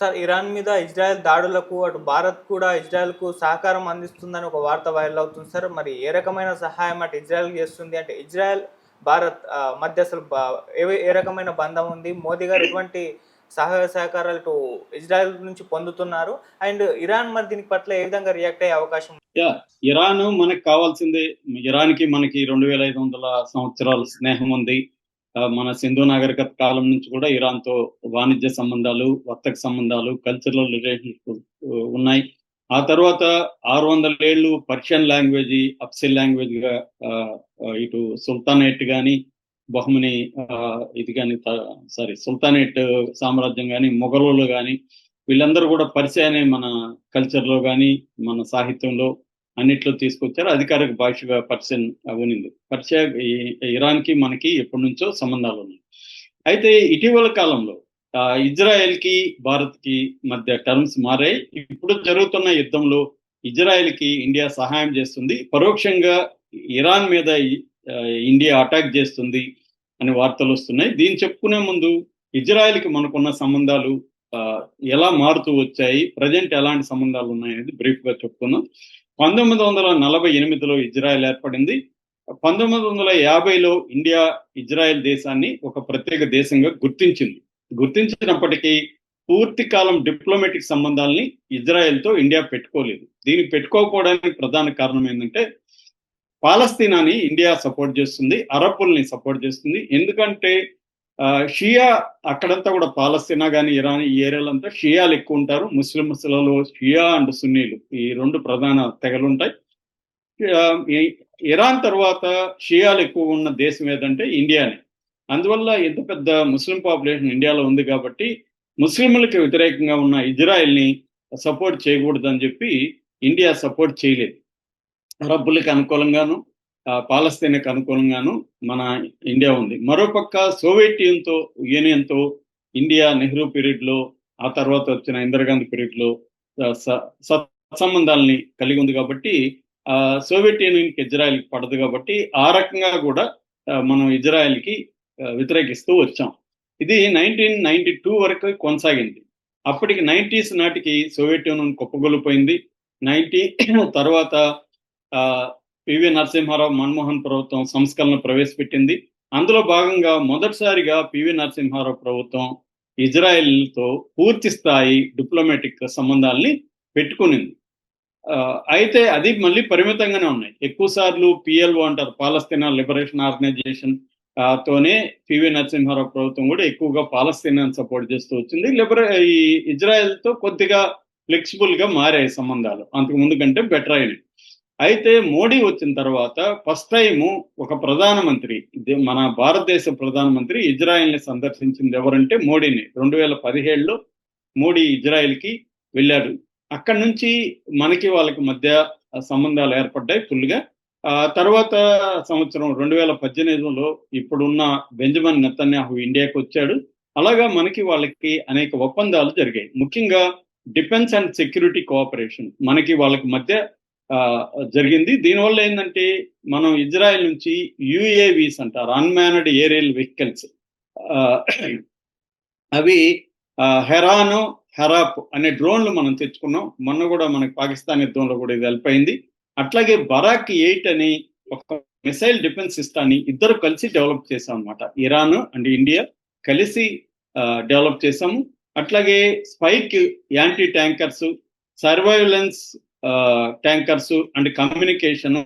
Sir Iran మీద Israel దాడులకు అటు భారత్ కూడా ఇజ్రాయెల్కు సహకారం అందిస్తుందని ఒక వార్త వైరల్ అవుతుంది సార్. మరి ఏ రకమైన సహాయం అటు ఇజ్రాయెల్ చేస్తుంది? అంటే ఇజ్రాయెల్ భారత్ మధ్య అసలు బా- ఏ ఏ రకమైన బంధం ఉంది? మోదీ గారు ఎటువంటి సహాయ సహకారాలు ఇటు ఇజ్రాయెల్ నుంచి పొందుతున్నారు? అండ్ ఇరాన్ మరి దీని పట్ల ఏ విధంగా రియాక్ట్ అయ్యే అవకాశం ఇరాన్ మనకి కావాల్సింది ఇరాన్కి మనకి రెండు వేల ఐదు వందల సంవత్సరాల స్నేహం ఉంది. మన సింధు నాగరికత కాలం నుంచి కూడా ఇరాన్తో వాణిజ్య సంబంధాలు వర్తక సంబంధాలు కల్చరల్ రిలేషన్షిప్ ఉన్నాయి. ఆ తర్వాత ఆరు వందల ఏళ్ళు పర్షియన్ లాంగ్వేజ్ అప్సిల్ లాంగ్వేజ్గా ఆ, ఇటు సుల్తానేట్ కానీ బహుమని ఆ, ఇది కానీ సారీ సుల్తానేట్ సామ్రాజ్యం కానీ మొఘలులు కానీ వీళ్ళందరూ కూడా పరిచయాన్ని మన కల్చర్లో కానీ మన సాహిత్యంలో అన్నిట్లో తీసుకొచ్చారు. అధికారిక భాషగా పర్షియన్ ఉనింది పర్షియా ఇరాన్కి ఇరాన్కి మనకి ఎప్పటి నుంచో సంబంధాలు ఉన్నాయి. అయితే ఇటీవల కాలంలో ఇజ్రాయెల్కి ఇజ్రాయెల్కి భారత్కి మధ్య టర్మ్స్ మారాయి. ఇప్పుడు జరుగుతున్న యుద్ధంలో ఇజ్రాయెల్కి ఇండియా సహాయం చేస్తుంది. పరోక్షంగా ఇరాన్ మీద ఇండియా అటాక్ చేస్తుంది అనే వార్తలు వస్తున్నాయి. దీన్ని చెప్పుకునే ముందు ఇజ్రాయెల్కి మనకున్న సంబంధాలు ఆ, ఎలా మారుతూ వచ్చాయి? ప్రజెంట్ ఎలాంటి సంబంధాలు ఉన్నాయనేది బ్రీఫ్గా చెప్పుకుందాం. పంతొమ్మిది వందల నలభై ఎనిమిదిలో ఇజ్రాయెల్ ఏర్పడింది. పంతొమ్మిది వందల యాభైలో ఇండియా ఇజ్రాయెల్ దేశాన్ని ఒక ప్రత్యేక దేశంగా గుర్తించింది. గుర్తించినప్పటికీ పూర్తి కాలం డిప్లొమాటిక్ సంబంధాలని ఇజ్రాయెల్తో ఇండియా పెట్టుకోలేదు. దీనికి పెట్టుకోకపోవడానికి ప్రధాన కారణం ఏంటంటే పాలస్తీనాని ఇండియా సపోర్ట్ చేస్తుంది అరబ్బుల్ని సపోర్ట్ చేస్తుంది. ఎందుకంటే షియా అక్కడంతా కూడా పాలస్తీనా కానీ ఇరాన్ ఈ ఏరియాలంతా షియాలు ఎక్కువ ఉంటారు. ముస్లింలలో షియా అండ్ సున్నీలు ఈ రెండు ప్రధాన తెగలు ఉంటాయి. ఇరాన్ తర్వాత షియాలు ఎక్కువ ఉన్న దేశం ఏదంటే ఇండియానే. అందువల్ల ఇంత పెద్ద ముస్లిం పాపులేషన్ ఇండియాలో ఉంది కాబట్టి ముస్లింలకు వ్యతిరేకంగా ఉన్న ఇజ్రాయెల్ని సపోర్ట్ చేయకూడదని చెప్పి ఇండియా సపోర్ట్ చేయలేదు. అరబ్బులకు అనుకూలంగాను పాలస్తీనకు అనుకూలంగాను మన ఇండియా ఉంది. మరోపక్క సోవియట్ యూనియన్తో యూనియన్తో ఇండియా నెహ్రూ పీరియడ్లో ఆ తర్వాత వచ్చిన ఇందిరాగాంధీ పీరియడ్లో స- సత్సంబంధాలని కలిగి ఉంది కాబట్టి ఆ, సోవియట్ యూనియన్కి ఇజ్రాయెల్కి పడదు కాబట్టి ఆ రకంగా కూడా మనం ఇజ్రాయెల్కి వ్యతిరేకిస్తూ వచ్చాం. ఇది నైన్టీన్ నైన్టీ టూ వరకు కొనసాగింది. అప్పటికి నైంటీస్ నాటికి సోవియట్ యూనియన్ కుప్పగొలిపోయింది నైన్టీ తర్వాత ఆ, పివి నరసింహారావు మన్మోహన్ ప్రభుత్వం సంస్కరణ ప్రవేశపెట్టింది. అందులో భాగంగా మొదటిసారిగా పివి నరసింహారావు ప్రభుత్వం ఇజ్రాయెల్తో పూర్తి స్థాయి డిప్లొమాటిక్ సంబంధాల్ని పెట్టుకునింది. ఆ, అయితే అది మళ్ళీ పరిమితంగానే ఉన్నాయి. ఎక్కువ సార్లు పిఎల్ఓ అంటారు. పాలస్తీనా లిబరేషన్ ఆర్గనైజేషన్ తోనే పివి నరసింహారావు ప్రభుత్వం కూడా ఎక్కువగా పాలస్తీనాన్ని సపోర్ట్ చేస్తూ వచ్చింది. లిబరే ఈ ఇజ్రాయెల్తో కొద్దిగా ఫ్లెక్సిబుల్గా మారాయి సంబంధాలు. అంతకు ముందు కంటే బెటర్ అయినాయి అయితే మోడీ వచ్చిన తర్వాత ఫస్ట్ టైం ఒక ప్రధానమంత్రి ఇది మన భారతదేశ ప్రధానమంత్రి ఇజ్రాయెల్ని సందర్శించింది ఎవరంటే మోడీని. రెండు వేల పదిహేడులో మోడీ ఇజ్రాయెల్కి వెళ్ళాడు. అక్కడి నుంచి మనకి వాళ్ళకి మధ్య సంబంధాలు ఏర్పడ్డాయి ఫుల్గా ఆ తర్వాత సంవత్సరం రెండు వేల పద్దెనిమిదిలో ఇప్పుడున్న బెంజమిన్ నెతన్యాహు ఇండియాకి వచ్చాడు. అలాగా మనకి వాళ్ళకి అనేక ఒప్పందాలు జరిగాయి. ముఖ్యంగా డిఫెన్స్ అండ్ సెక్యూరిటీ కోఆపరేషన్ మనకి వాళ్ళకి మధ్య జరిగింది. దీనివల్ల ఏంటంటే మనం ఇజ్రాయెల్ నుంచి యుఏవీస్ అంటారు అన్మానడ్ ఏరియల్ వెహికల్స్. అవి ఆ, హెరాను హెరాప్ అనే డ్రోన్లు మనం తెచ్చుకున్నాం. మొన్న కూడా మనకి పాకిస్తాన్ యుద్ధంలో కూడా ఇది హెల్ప్ అయింది. అట్లాగే బరాక్ ఎయిట్ అని ఒక మిసైల్ డిఫెన్స్ సిస్టాన్ని ఇద్దరు కలిసి డెవలప్ చేసాం అనమాట ఇరాన్ అండ్ ఇండియా కలిసి డెవలప్ చేసాము అట్లాగే spike anti tankers surveillance tankers and communication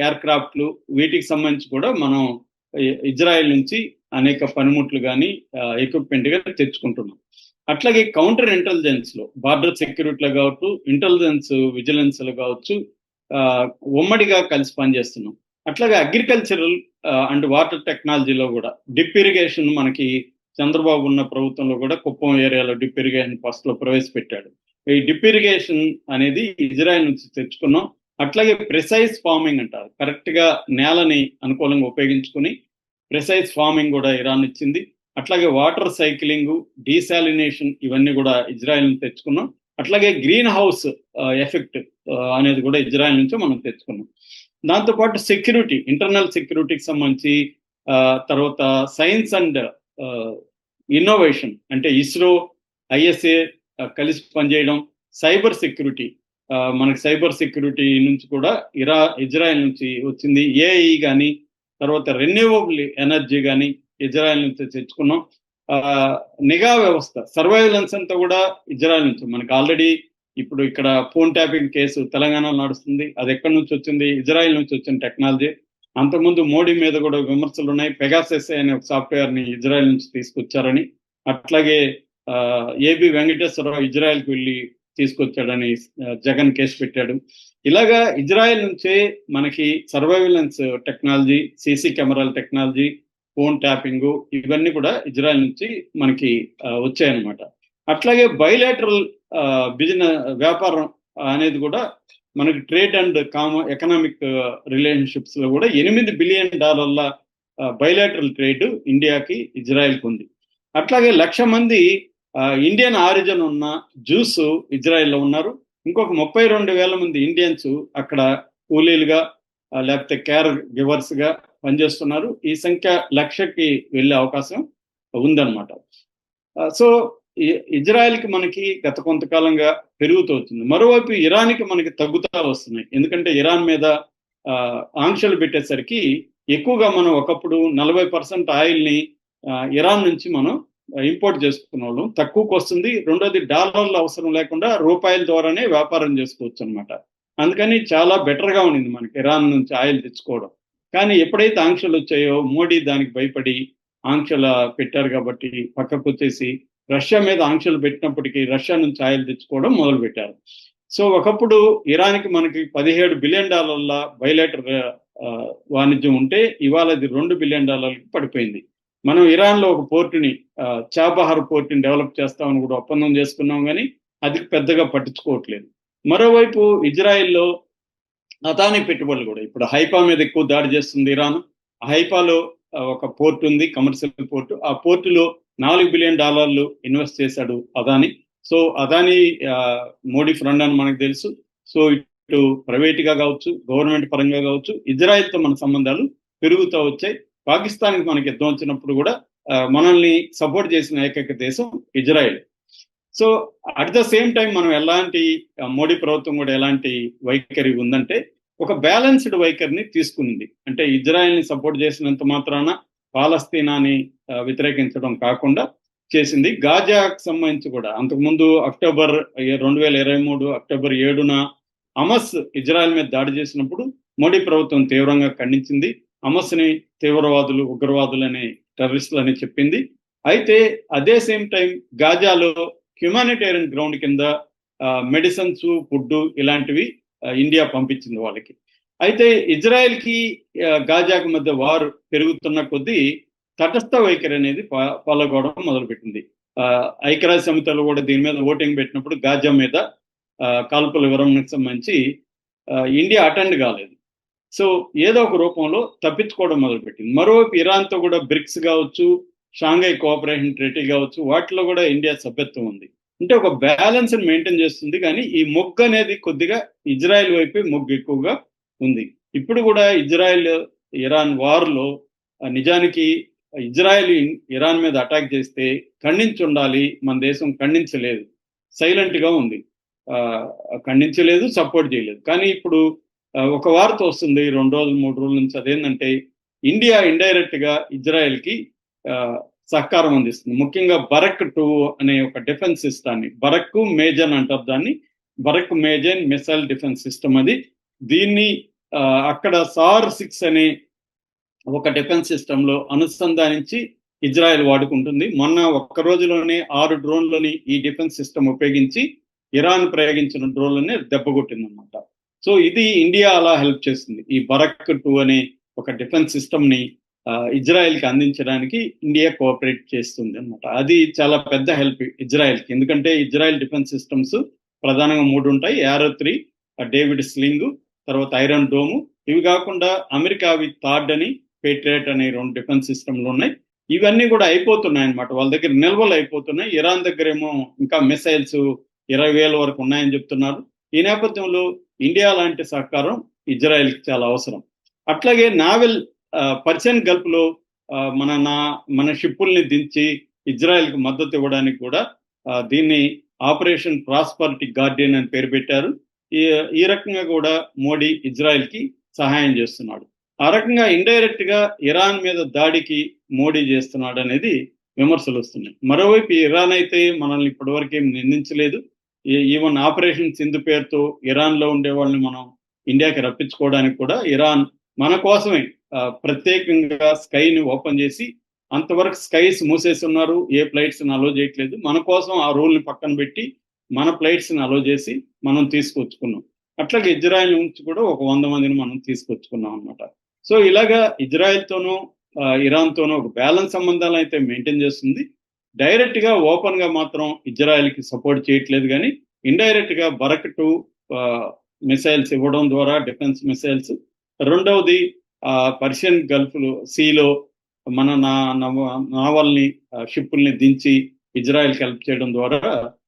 air క్రాఫ్ట్లు వీటికి సంబంధించి కూడా మనం ఇజ్రాయెల్ నుంచి అనేక పనిముట్లు కానీ ఎక్విప్మెంట్గా తెచ్చుకుంటున్నాం. అట్లాగే కౌంటర్ ఇంటెలిజెన్స్లో బార్డర్ సెక్యూరిటీలో కావచ్చు ఇంటెలిజెన్స్ విజిలెన్స్లో కావచ్చు ఉమ్మడిగా కలిసి పనిచేస్తున్నాం. అట్లాగే అగ్రికల్చరల్ అండ్ వాటర్ టెక్నాలజీలో కూడా డిప్ ఇరిగేషన్ మనకి చంద్రబాబు ఉన్న ప్రభుత్వంలో కూడా కుప్పం ఏరియాలో డిప్ ఇరిగేషన్ ఫస్ట్లో ప్రవేశపెట్టాడు. ఈ డిప్యూరిగేషన్ అనేది ఇజ్రాయెల్ నుంచి తెచ్చుకున్నాం. అట్లాగే ప్రిసైజ్ ఫార్మింగ్ అంటారు. కరెక్ట్గా నేలని అనుకూలంగా ఉపయోగించుకుని ప్రిసైజ్ ఫార్మింగ్ కూడా ఇరాన్ ఇచ్చింది. అట్లాగే వాటర్ సైక్లింగ్ డీసాలినేషన్ ఇవన్నీ కూడా ఇజ్రాయెల్ నుంచి తెచ్చుకున్నాం. అట్లాగే గ్రీన్ హౌస్ ఎఫెక్ట్ అనేది కూడా ఇజ్రాయెల్ నుంచి మనం తెచ్చుకున్నాం. దాంతోపాటు సెక్యూరిటీ ఇంటర్నల్ సెక్యూరిటీకి సంబంధించి తర్వాత సైన్స్ అండ్ ఇన్నోవేషన్ అంటే ఇస్రో ఐఎస్ఏ కలిసి పనిచేయడం. సైబర్ సెక్యూరిటీ మనకి సైబర్ సెక్యూరిటీ నుంచి కూడా ఇరా ఇజ్రాయెల్ నుంచి వచ్చింది. ఏఐ కానీ తర్వాత రెన్యూవబుల్ ఎనర్జీ కానీ ఇజ్రాయెల్ నుంచి తెచ్చుకున్నాం. నిఘా వ్యవస్థ సర్వైలెన్స్ అంతా కూడా ఇజ్రాయెల్ నుంచి. మనకి ఆల్రెడీ ఇప్పుడు ఇక్కడ ఫోన్ ట్యాపింగ్ కేసు తెలంగాణలో నడుస్తుంది. అది ఎక్కడి నుంచి వచ్చింది? ఇజ్రాయెల్ నుంచి వచ్చిన టెక్నాలజీ. అంతకుముందు మోడీ మీద కూడా విమర్శలు ఉన్నాయి పెగాసెస్ అనే ఒక సాఫ్ట్వేర్ని ఇజ్రాయెల్ నుంచి తీసుకొచ్చారని. అట్లాగే ఏబి వెంకటేశ్వరరావు ఇజ్రాయెల్కి వెళ్ళి తీసుకొచ్చాడని జగన్ కేసు పెట్టాడు. ఇలాగా ఇజ్రాయెల్ నుంచే మనకి సర్వైలెన్స్ టెక్నాలజీ సీసీ కెమెరాల టెక్నాలజీ ఫోన్ ట్యాపింగ్ ఇవన్నీ కూడా ఇజ్రాయెల్ నుంచి మనకి వచ్చాయన్నమాట. అట్లాగే బయలాటరల్ బిజినెస్ వ్యాపారం అనేది కూడా మనకి ట్రేడ్ అండ్ కామ ఎకనామిక్ రిలేషన్షిప్స్లో కూడా ఎనిమిది బిలియన్ డాలర్ల బయలాటరల్ ట్రేడ్ ఇండియాకి ఇజ్రాయెల్కి ఉంది. అట్లాగే లక్ష మంది ఇండియన్ ఆరిజిన్ ఉన్న జ్యూస్ ఇజ్రాయెల్లో ఉన్నారు. ఇంకొక ముప్పై రెండు వేల మంది ఇండియన్స్ అక్కడ కూలీలుగా లేకపోతే కేర్ గివర్స్గా పనిచేస్తున్నారు. ఈ సంఖ్య లక్షకి వెళ్ళే అవకాశం ఉందన్నమాట. సో ఇజ్రాయెల్కి మనకి గత కొంతకాలంగా పెరుగుతూ వచ్చింది మరోవైపు ఇరాన్కి మనకి తగ్గుతా వస్తున్నాయి. ఎందుకంటే ఇరాన్ మీద ఆంక్షలు పెట్టేసరికి ఎక్కువగా మనం ఒకప్పుడు నలభై పర్సెంట్ ఆయిల్ని ఇరాన్ నుంచి మనం ఇంపోర్ట్ చేసుకున్న వాళ్ళం తక్కువకు వస్తుంది. రెండోది డాలర్లు అవసరం లేకుండా రూపాయల ద్వారానే వ్యాపారం చేసుకోవచ్చు అనమాట అందుకని చాలా బెటర్గా ఉండింది మనకి ఇరాన్ నుంచి ఆయిల్ తెచ్చుకోవడం. కానీ ఎప్పుడైతే ఆంక్షలు వచ్చాయో మోడీ దానికి భయపడి ఆంక్షలు పెట్టారు కాబట్టి పక్కకు వచ్చేసి రష్యా మీద ఆంక్షలు పెట్టినప్పటికీ రష్యా నుంచి ఆయిల్ తెచ్చుకోవడం మొదలు పెట్టారు సో ఒకప్పుడు ఇరాన్కి మనకి పదిహేడు బిలియన్ డాలర్ల బయలేటర్ వాణిజ్యం ఉంటే ఇవాళ అది రెండు బిలియన్ డాలర్లకి పడిపోయింది. మనం ఇరాన్లో ఒక పోర్టుని చాబహార్ పోర్టుని డెవలప్ చేస్తామని కూడా ఒప్పందం చేసుకున్నాం కానీ అది పెద్దగా పట్టించుకోవట్లేదు. మరోవైపు ఇజ్రాయెల్లో అదాని పెట్టుబడులు కూడా ఇప్పుడు హైపా మీద ఎక్కువ దాడి చేస్తుంది ఇరాన్. హైపాలో ఒక పోర్ట్ ఉంది కమర్షియల్ పోర్టు. ఆ పోర్టులో నాలుగు బిలియన్ డాలర్లు ఇన్వెస్ట్ చేశాడు అదాని. సో అదాని మోడీ ఫ్రెండ్ అని మనకు తెలుసు. సో ఇటు ప్రైవేట్గా కావచ్చు గవర్నమెంట్ పరంగా కావచ్చు ఇజ్రాయెల్తో మన సంబంధాలు పెరుగుతూ వచ్చాయి. పాకిస్తాన్కి మనకి యుద్ధం వచ్చినప్పుడు కూడా మనల్ని సపోర్ట్ చేసిన ఏకైక దేశం Israel. So at the same time మనం ఎలాంటి మోడీ ప్రభుత్వం కూడా ఎలాంటి వైఖరి ఉందంటే ఒక బ్యాలెన్స్డ్ వైఖరిని తీసుకుంది. అంటే ఇజ్రాయెల్ని సపోర్ట్ చేసినంత మాత్రాన పాలస్తీనాని వ్యతిరేకించడం కాకుండా చేసింది. గాజాకు సంబంధించి కూడా అంతకుముందు అక్టోబర్ రెండు వేల ఇరవై మూడు అక్టోబర్ ఏడున అమస్ ఇజ్రాయెల్ మీద దాడి చేసినప్పుడు మోడీ ప్రభుత్వం తీవ్రంగా ఖండించింది. హమస్ని తీవ్రవాదులు ఉగ్రవాదులు అనే టెర్రరిస్టులు అని చెప్పింది. అయితే అదే సేమ్ టైం గాజాలో హ్యుమానిటేరియన్ గ్రౌండ్ కింద మెడిసిన్స్ ఫుడ్ ఇలాంటివి ఇండియా పంపించింది వాళ్ళకి. అయితే ఇజ్రాయెల్కి గాజాకు మధ్య వారు పెరుగుతున్న కొద్దీ తటస్థ వైఖరి అనేది ఫాలో మొదలుపెట్టింది. ఐక్యరాజ్య సమితిలో కూడా దీని మీద ఓటింగ్ పెట్టినప్పుడు గాజా మీద కాల్పుల విరమణకు సంబంధించి ఇండియా అటెండ్ కాలేదు. సో ఏదో ఒక రూపంలో తప్పించుకోవడం మొదలుపెట్టింది. మరోవైపు ఇరాన్తో కూడా బ్రిక్స్ కావచ్చు షాంఘై కోఆపరేషన్ ట్రీటీ కావచ్చు వాటిలో కూడా ఇండియా సభ్యత్వం ఉంది. అంటే ఒక బ్యాలెన్స్ మెయింటైన్ చేస్తుంది కానీ ఈ మొగ్గు అనేది కొద్దిగా ఇజ్రాయెల్ వైపే మొగ్గు ఎక్కువగా ఉంది. ఇప్పుడు కూడా ఇజ్రాయెల్ ఇరాన్ వార్లో నిజానికి ఇజ్రాయెల్ ఇరాన్ మీద అటాక్ చేస్తే ఖండించి ఉండాలి మన దేశం ఖండించలేదు. సైలెంట్గా ఉంది. ఖండించలేదు సపోర్ట్ చేయలేదు. కానీ ఇప్పుడు ఒక వార్త వస్తుంది రెండు రోజులు మూడు రోజుల నుంచి అదేంటంటే ఇండియా ఇండైరెక్ట్గా ఇజ్రాయెల్కి సహకారం అందిస్తుంది. ముఖ్యంగా బరక్ టూ అనే ఒక డిఫెన్స్ సిస్టాన్ని బరక్ మేజన్ అంటారు దాన్ని Barak Magen missile defence system అది. దీన్ని అక్కడ సార్ సిక్స్ అనే ఒక డిఫెన్స్ సిస్టంలో అనుసంధానించి ఇజ్రాయెల్ వాడుకుంటుంది. మొన్న ఒక్క రోజులోనే ఆరు డ్రోన్లని ఈ డిఫెన్స్ సిస్టమ్ ఉపయోగించి ఇరాన్ ప్రయోగించిన డ్రోన్లని దెబ్బగొట్టిందన్నమాట సో ఇది ఇండియా అలా హెల్ప్ చేస్తుంది. ఈ బరక్ టూ అనే ఒక డిఫెన్స్ సిస్టమ్ని ఇజ్రాయెల్కి అందించడానికి ఇండియా కోఆపరేట్ చేస్తుంది అనమాట అది చాలా పెద్ద హెల్ప్ ఇజ్రాయెల్కి. ఎందుకంటే ఇజ్రాయెల్ డిఫెన్స్ సిస్టమ్స్ ప్రధానంగా మూడు ఉంటాయి. యారో త్రీ డేవిడ్ స్లింగ్ తర్వాత ఐరన్ డోము. ఇవి కాకుండా అమెరికా అవి థార్డ్ అని పేట్రియట్ అనే రెండు డిఫెన్స్ సిస్టమ్లు ఉన్నాయి. ఇవన్నీ కూడా అయిపోతున్నాయి అనమాట వాళ్ళ దగ్గర నిల్వలు అయిపోతున్నాయి. ఇరాన్ దగ్గర ఏమో ఇంకా మిసైల్స్ ఇరవై వేల వరకు ఉన్నాయని చెప్తున్నారు. ఈ నేపథ్యంలో ఇండియా లాంటి సహకారం ఇజ్రాయెల్కి చాలా అవసరం. అట్లాగే నావెల్ పర్షియన్ గల్ఫ్లో మన నా మన షిప్పుల్ని దించి ఇజ్రాయెల్కి మద్దతు ఇవ్వడానికి కూడా దీన్ని ఆపరేషన్ ప్రాస్పరిటీ గార్డియన్ అని పేరు పెట్టారు. ఈ ఈ రకంగా కూడా మోడీ ఇజ్రాయెల్కి సహాయం చేస్తున్నాడు. ఆ రకంగా ఇండైరెక్ట్గా ఇరాన్ మీద దాడికి మోడీ చేస్తున్నాడు అనేది విమర్శలు వస్తున్నాయి. మరోవైపు ఇరాన్ అయితే మనల్ని ఇప్పటివరకు ఏం నిందించలేదు. ఈవెన్ ఆపరేషన్ సింధు పేరుతో ఇరాన్లో ఉండే వాళ్ళని మనం ఇండియాకి రప్పించుకోవడానికి కూడా ఇరాన్ మన కోసమే ప్రత్యేకంగా స్కైని ఓపెన్ చేసి అంతవరకు స్కైస్ మూసేసి ఉన్నారు ఏ ఫ్లైట్స్ని అలో చేయట్లేదు. మన కోసం ఆ రూల్ని పక్కన పెట్టి మన ఫ్లైట్స్ని అలో చేసి మనం తీసుకొచ్చుకున్నాం. అట్లాగే ఇజ్రాయెల్ నుంచి కూడా ఒక వంద మందిని మనం తీసుకొచ్చుకున్నాం అన్నమాట. సో ఇలాగా ఇజ్రాయెల్తోనూ ఇరాన్తోనూ ఒక బ్యాలెన్స్ సంబంధాలు అయితే మెయింటైన్ చేస్తుంది. డైరెక్ట్గా ఓపెన్గా మాత్రం ఇజ్రాయెల్కి సపోర్ట్ చేయట్లేదు కానీ ఇండైరెక్ట్గా బరక్ టు మిసైల్స్ ఇవ్వడం ద్వారా డిఫెన్స్ మిసైల్స్. రెండవది పర్షియన్ గల్ఫ్ సీలో మన నా నవ- నావల్ని షిప్పుల్ని దించి ఇజ్రాయెల్కి హెల్ప్ చేయడం ద్వారా